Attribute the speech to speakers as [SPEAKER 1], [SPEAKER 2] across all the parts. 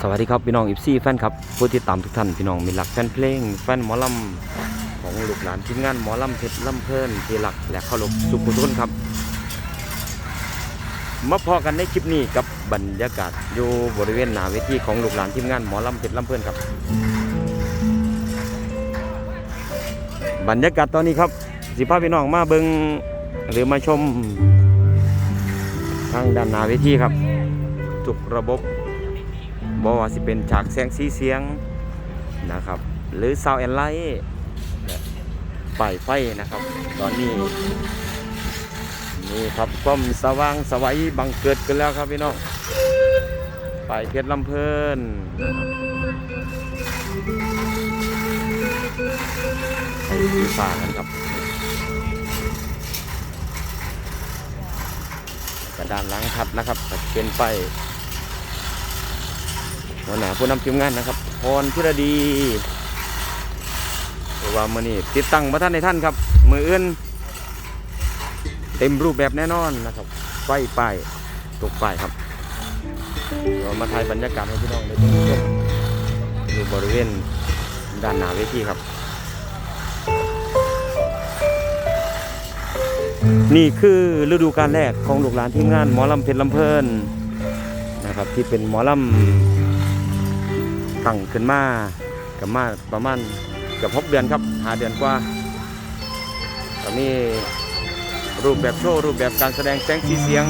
[SPEAKER 1] สวัสดีครับพี่น้องอิฟซี่แฟนครับผู้ติดตามทุกท่านพี่น้องมีหลักแฟนเพลง แฟนหมอลำของลูกหลานทีมงานหมอลำเพชรลำเพลินที่หลักและเคารพสุขุทุนครับมาพอกันในคลิปนี้กับบรรยากาศอยู่บริเวณหน้าเวทีของลูกหลานทีมงานหมอลำเพชรลำเพลินครับ บรรยากาศตอนนี้ครับสิพาพี่น้องมาเบิงหรือมาชมทางด้านหน้าเวทีครับทุกระบบ บ่ว่าสิเป็นฉากแสงสีเสียงนะครับ หรือซาวแอนไลท์ป้ายไฟนะครับ ตอนนี้ นี่ครับความสว่างสวัยบังเกิดกันแล้วครับพี่น้องไปายเพชรลำเพลินไปสีฟ้ากันครับกระดานหลังถัดนะครับเป็นไป หัวหน้าผู้นำทีมงานนะครับพรพิรดีเพราะว่ามือนี้ติดตั้งมาท่านในท่านครับ มืออื่นเต็มรูปแบบแน่นอนนะครับไฟป้ายตกป้ายครับเรามาถ่ายบรรยากาศให้พี่น้องได้ชมอยู่บริเวณด้านหน้าเวทีครับ นี่คือฤดูกาลแรกของลูกหลานทีมงานหมอลำเพชรลำเพลินนะครับที่เป็นหมอลำ ตั้งขึ้นมากับมาประมาณเกือบหกเดือนครับหาเดือนกว่าตอนนี้รูปแบบโชว์รูปแบบการแสดงแสงสีเสียง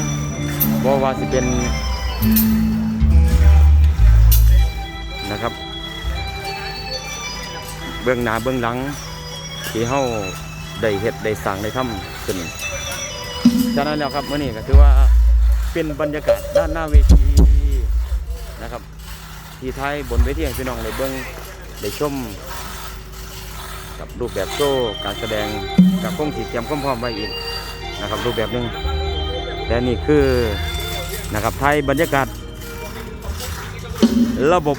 [SPEAKER 1] บอว่าสิเป็นนะครับ เบื้องหน้าเบื้องหลัง ที่เฮาได้เฮ็ดได้สร้างได้ทำขึ้นฉะนั้นแล้วครับเมื่อนี้ก็ถือว่าเป็นบรรยากาศด้านหน้าเวทีนะครับ ที่ไทยบนเวทีให้พี่น้องได้เบิ้งได้ชมกับรูปแบบโชว์การแสดงกับคงที่เตรียมความพร้อมไว้อีกนะครับรูปแบบหนึ่งและนี่คือนะครับไทยบรรยากาศ ระบบ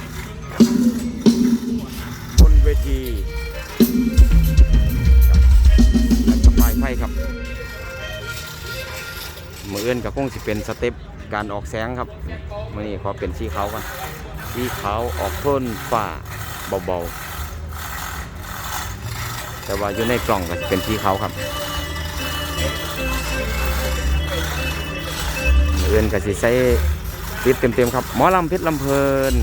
[SPEAKER 1] บนเวทีกับสปายไฟครับมืออื่นกับคงสิเป็นสเต็ปการออกแสงครับมื่อนี้ขอเป็นสีขาวก่อน สีขาวออกโทนฝ่าเบาๆ แต่ว่าอยู่ในกล่องก็สิเป็นสีขาวครับมืออื่นก็สิใส่ติดเต็มๆครับ หมอลำเพชรลำเพลิน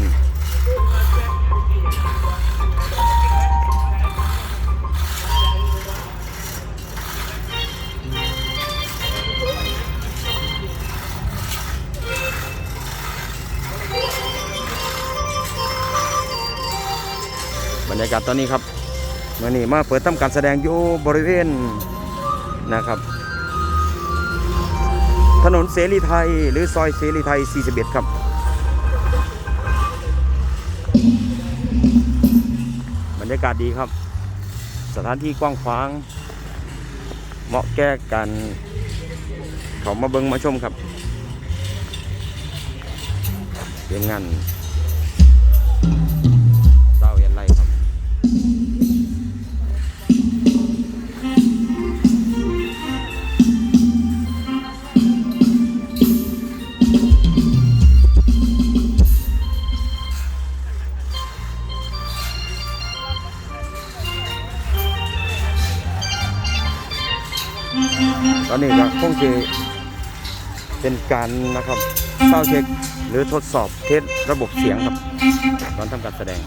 [SPEAKER 1] รรยากาศตอนนี้ครับเมื่อนี้มาเปิดทำการแสดงอยู่บริเวณนะครับ ถนนเสรีไทยหรือซอยเสรีไทย 41 ครับบรรยากาศดีครับ สถานที่กว้างขวาง เหมาะแก้กันเขามาเบิงมาชมครับเตรียมงาน ตอนนี้ก็คงจะเป็นการนะครับเศร้าเช็คหรือทดสอบเทสระบบเสียงครับตอนทำการแสดง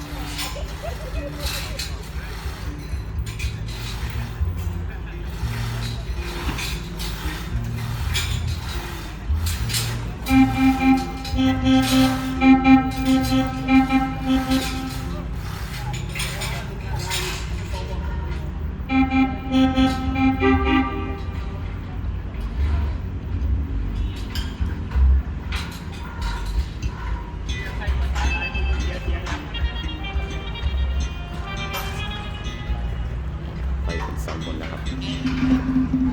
[SPEAKER 1] ไปเป็นสามคนนะครับ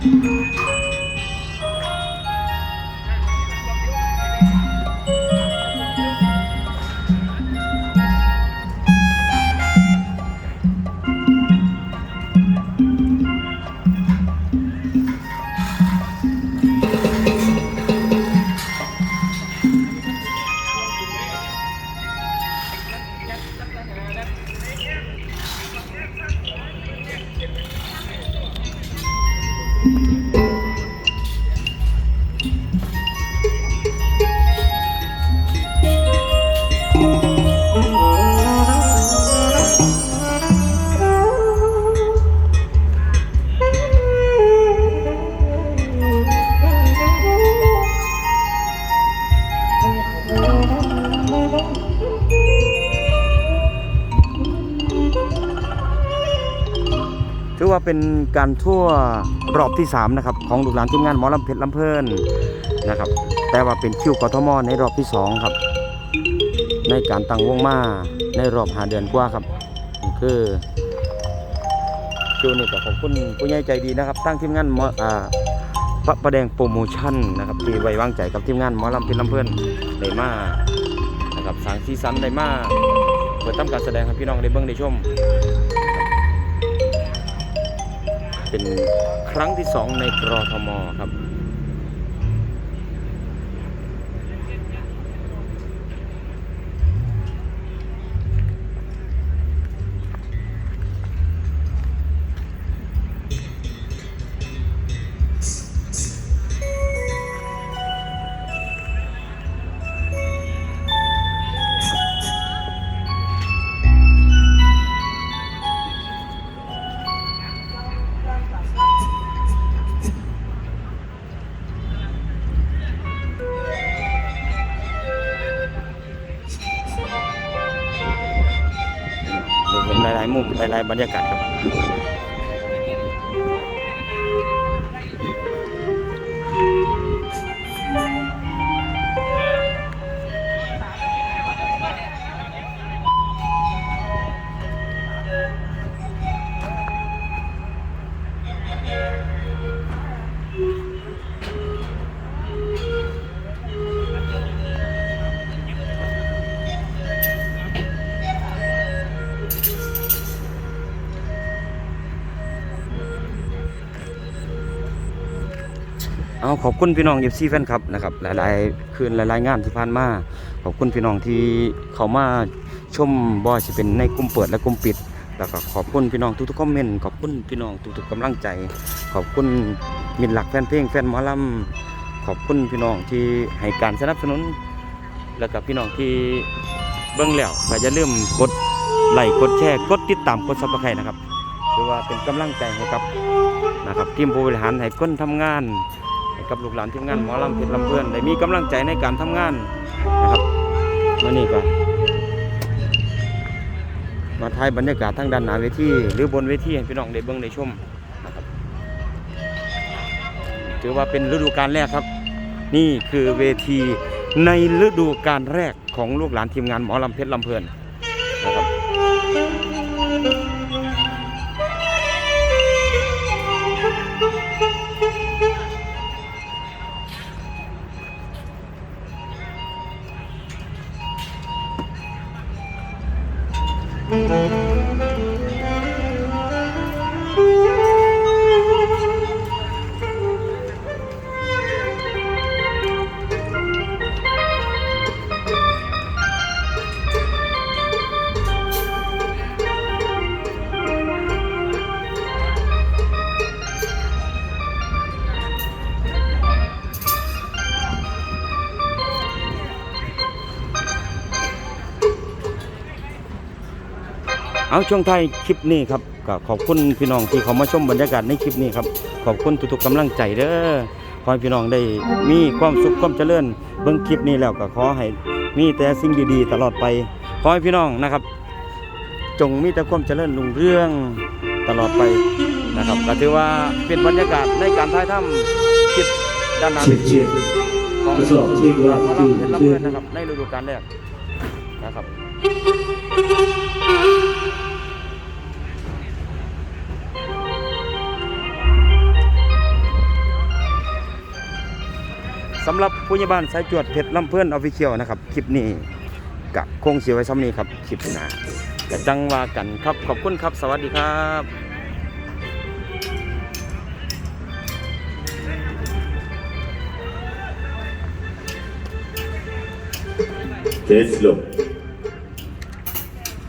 [SPEAKER 1] ว่าเป็นการทั่วรอบที่ 3 นะครับ ของลูกหลานทีมงานหมอลำเพชรลำเพลินนะครับ แต่ว่าเป็นคิวกทมในรอบที่ 2 ครับ ในการตั้งวงมาในรอบหาเดือนกว่าครับนี่คือคิวนี่ก็ขอบคุณผู้ใหญ่ใจดีนะครับ ตั้งทีมงานหมออ่าพระประแดงโปรโมชั่นนะครับที่ไว้วางใจกับทีมงานหมอลำเพชรลำเพลินได้มานะครับสางสีสันได้มาเปิดทำการแสดงให้พี่น้องได้เบิ่งได้ชม เป็นครั้งที่สองในกรทมครับ หลาย ๆ มุมหลาย ๆ บรรยากาศครับ เอาขอบคุณพี่น้องเอฟซีแฟนครับนะครับหลายๆคืนหลายๆงานที่ผ่านมาขอบคุณพี่น้องที่เขามาชมบอจะเป็นในกลุ่มเปิดและกลุ่มปิด แล้วก็ขอบคุณพี่น้องทุกๆคอมเมนต์ขอบคุณพี่น้องทุกๆกำลังใจ ขอบคุณมิตรหลักแฟนเพลงแฟนหมอลำขอบคุณพี่น้องที่ให้การสนับสนุน แล้วก็พี่น้องที่เบิ่งแล้วก็อย่าลืมกดไลค์กดแชร์กดติดตามกดซับสไครต์นะครับถือว่าเป็นกำลังใจให้กับนะครับทีมผู้บริหารให้คนทำงาน ให้กับลูกหลานทีมงานหมอลำเพชรลำเพื่อนได้มีกำลังใจในการทำงานนะครับมื่นี้ก็มาถ่ายบรรยากาศทางด้านหน้าเวทีหรือบนเวทีให้พี่น้องได้เบิ่งได้ชมนะครับถือว่าเป็นฤดูกาลแรกครับ นี่คือเวทีในฤดูกาลแรกของลูกหลานทีมงานหมอลำเพชรลำเพลิน Thank you. เอาช่วงท้ายคลิปนี้ครับก็ขอบคุณพี่น้องที่เขามาชมบรรยากาศในคลิปนี้ครับขอบคุณทุกๆกำลังใจเด้อขอให้พี่น้องได้มีความสุขความเจริญเบิ่งคลิปนี้แล้วก็ขอให้มีแต่สิ่งดีๆ ตลอดไปขอให้พี่น้องนะครับ จงมีแต่ความเจริญรุ่งเรืองตลอดไปนะครับก็ถือว่าเป็นบรรยากาศในการถ่ายทำคลิปด้านหน้าเวทีของ
[SPEAKER 2] ทดสอบเช็คว่า
[SPEAKER 1] หมอ
[SPEAKER 2] คือ
[SPEAKER 1] ลำเพชรลำ
[SPEAKER 2] คือ
[SPEAKER 1] เพื่อนนะครับในฤดูกาลแรกนะครับ สำหรับผู้ใหญ่บ้านสายจวดเพชรลำเพื่อนออฟฟิเชียลนะครับ คลิปนี้กะคงเสียไว้ซ้ำนี้ครับ คลิปหน้ากะจังว่ากันครับ ขอบคุณครับ สวัสดีครับ
[SPEAKER 2] เทสโล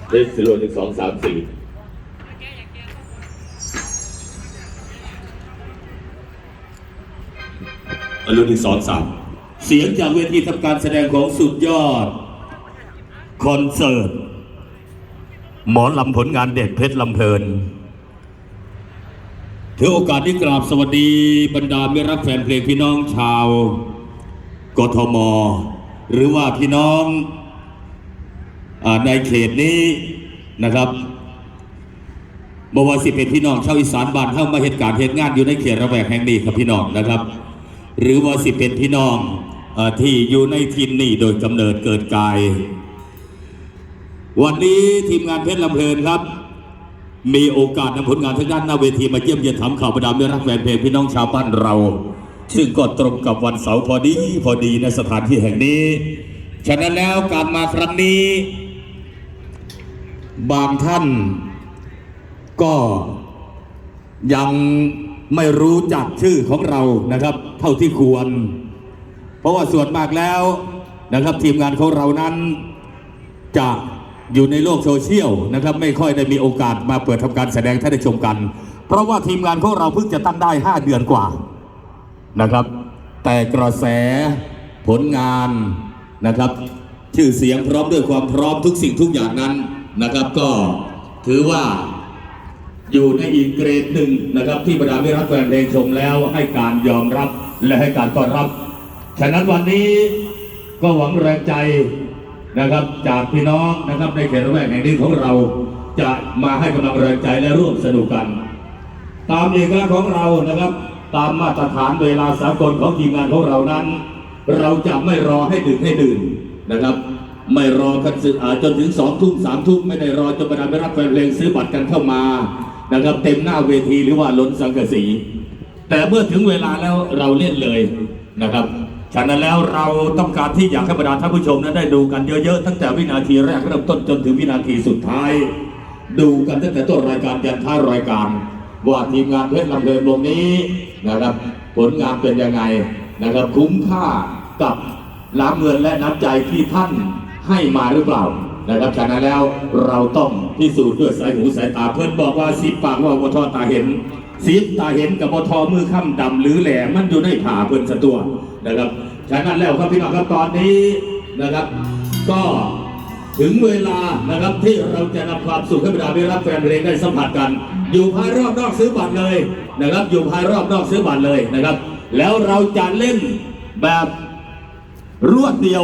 [SPEAKER 2] เทสโลหนึ่งสองสามสี่ อรุณหนึ่งสองสามเสียงจากเวทีทำการแสดงของสุดยอด คอนเสิร์ต หมอลำผลงานเด็ดเพชรลำเพลินถือโอกาสนี้กราบสวัสดีบรรดามิตรรักแฟนเพลงพี่น้องชาวกทม หรือว่าพี่น้องอในเขตนี้นะครับบว่าสิเป็นพี่น้องชาวอีสานบ้านเฮามาเหตุการณ์เหตุงานอยู่ในเขตระแวกแห่งนี้ครับพี่น้องนะครับ หรือว่าสิเป็นพี่น้องอที่อยู่ในทินนี่โดยกำเนิดเกิดกาย วันนี้ทีมงานเพชรลำเพลินครับ มีโอกาสนำผลงานทางด้านหน้าเวทีมาเยี่ยมเยียนถามข่าวประดามไม่รักแฟนเพลงพี่น้องชาวบ้านเรา ซึ่งก็ตรงกับวันเสาร์พอดีพอดีในสถานที่แห่งนี้ ฉะนั้นแล้วการมาครั้งนี้ บางท่านก็ยัง ไม่รู้จักชื่อของเรานะครับ เท่าที่ควร เพราะว่าส่วนมากแล้วนะครับ ทีมงานของเรานั้น จะอยู่ในโลกโซเชียลนะครับ ไม่ค่อยได้มีโอกาสมาเปิดทำการแสดงให้ได้ชมกัน เพราะว่าทีมงานของเราเพิ่งจะตั้งได้ 5 เดือนกว่านะครับ แต่กระแสผลงานนะครับ ชื่อเสียงพร้อมด้วยความพร้อมทุกสิ่งทุกอย่างนั้นนะครับ ก็ถือว่า อยู่ในอีกเกรดหนึ่งนะครับ ที่บรรดาไม่รักแฟนเพลงชมแล้วให้การยอมรับและให้การต้อนรับ ฉะนั้นวันนี้ก็หวังแรงใจนะครับ จากพี่น้องนะครับในเขตระแวกแห่งนี้ของเราจะมาให้กำลังแรงใจและร่วมสนุกกัน ตามเอกลักษณ์ของเรานะครับ ตามมาตรฐานเวลาสากลของทีมงานของเรานั้น เราจะไม่รอให้ดึกให้ดื่นนะครับ ไม่รอกันจนถึงสองทุ่มสามทุ่มไม่ได้รอจนบรรดาไม่รับแฟนเพลงซื้อบัตรกันเข้ามา นะครับเต็มหน้าเวทีหรือว่าล้นสังกะสี แต่เมื่อถึงเวลาแล้วเราเล่นเลยนะครับฉะนั้นแล้วเราต้องการที่อยากให้บรรดาท่านผู้ชมนั้นได้ดูกันเยอะๆตั้งแต่วินาทีแรกเริ่มต้นจนถึงวินาทีสุดท้าย ดูกันตั้งแต่ต้นรายการยันท้ายรายการ ว่าทีมงานเพชรลำเพลินวงนี้นะครับ ผลงานเป็นยังไงนะครับ คุ้มค่ากับน้ำเงินและน้ำใจที่ท่านให้มาหรือเปล่า นะครับฉะนั้นแล้วเราต้องพิสูจน์ด้วยสายหูสายตาเพื่อนบอกว่าสีปากว่าบทอตาเห็นสีตาเห็นกับบทอมือค่ำดำหรือแหลมมันอยู่ในผ่าเพื่อนสตัวนะครับฉะนั้นแล้วครับพี่น้องครับตอนนี้นะครับ ก็ถึงเวลานะครับที่เราจะนำความสุขให้บรรดาได้รับแฟนเพลงได้สัมผัสกัน อยู่ภายรอบนอกซื้อบัตรเลยนะครับ อยู่ภายรอบนอกซื้อบัตรเลยนะครับ แล้วเราจะเล่นแบบรวดเดียว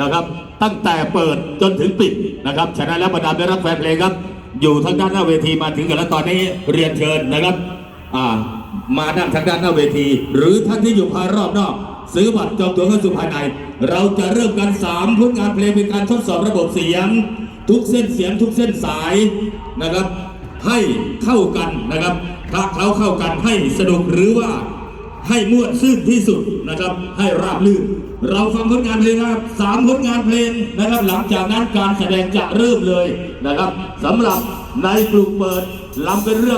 [SPEAKER 2] นะครับ ตั้งแต่เปิดจนถึงปิดนะครับฉะนั้นแล้วบรรดาได้รับแฟนเพลงครับ อยู่ทางด้านหน้าเวทีมาถึงกันแล้วตอนนี้เรียนเชิญนะครับอ่ามานทางด้านหน้าเวที หรือท่านที่อยู่ภายรอบนอก ซื้อบัตรจองตั๋วเข้าสู่ภายใน เราจะเริ่มกัน3ผลงานเพลงเป็นการทดสอบระบบเสียง ทุกเส้นเสียงทุกเส้นสายนะครับ ให้เข้ากันนะครับถ้าเขาเข้ากันให้สนุกหรือว่า ให้มวดซื่นที่สุดนะครับ ให้ราบลื่น เราฟังผลงานเพลงนะครับสามผลงานเพลงนะครับ หลังจากนั้นการแสดงจะเริ่มเลยนะครับสำหรับในกลุ่มเปิดลำเป็นเรื่อง